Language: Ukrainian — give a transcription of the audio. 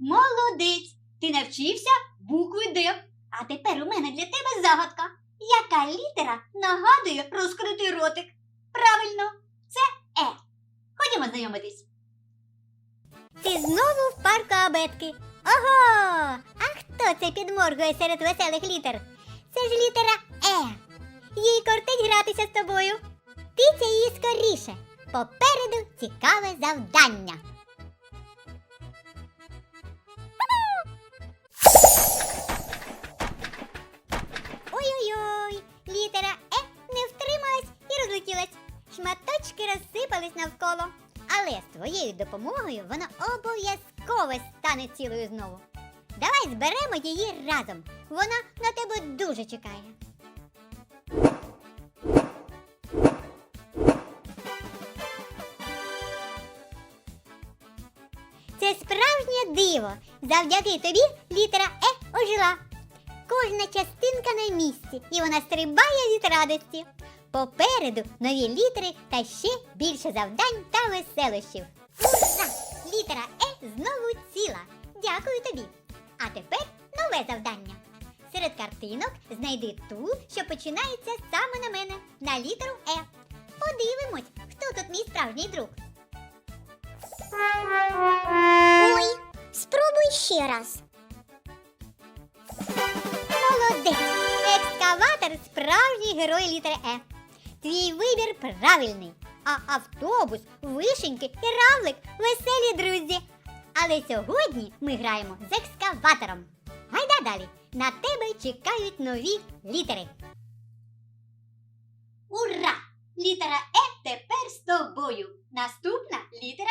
Молодець! Ти навчився букви Д. А тепер у мене для тебе загадка. Яка літера нагадує розкритий ротик? Правильно, це Е. Ходімо знайомитись. Ти знову в парку абетки. Ого! А хто це підморгує серед веселих літер? Це ж літера Е. Їй кортить гратися з тобою. Тиця її скоріше. Попереду цікаве завдання. Розсипались навколо. Але з твоєю допомогою вона обов'язково стане цілою знову. Давай зберемо її разом. Вона на тебе дуже чекає. Це справжнє диво. Завдяки тобі літера Е ожила. Кожна частинка на місці, і вона стрибає від радості. Попереду нові літери та ще більше завдань та веселощів. Ура! Літера Е знову ціла. Дякую тобі. А тепер нове завдання. Серед картинок знайди ту, що починається саме на мене, на літеру Е. Подивимось, хто тут мій справжній друг. Ой, спробуй ще раз. Молодець! Екскаватор справжній герой літери Е. Твій вибір правильний. А автобус, вишеньки і равлик веселі друзі. Але сьогодні ми граємо з екскаватором. Гайда далі. На тебе чекають нові літери. Ура! Літера Е тепер з тобою. Наступна літера.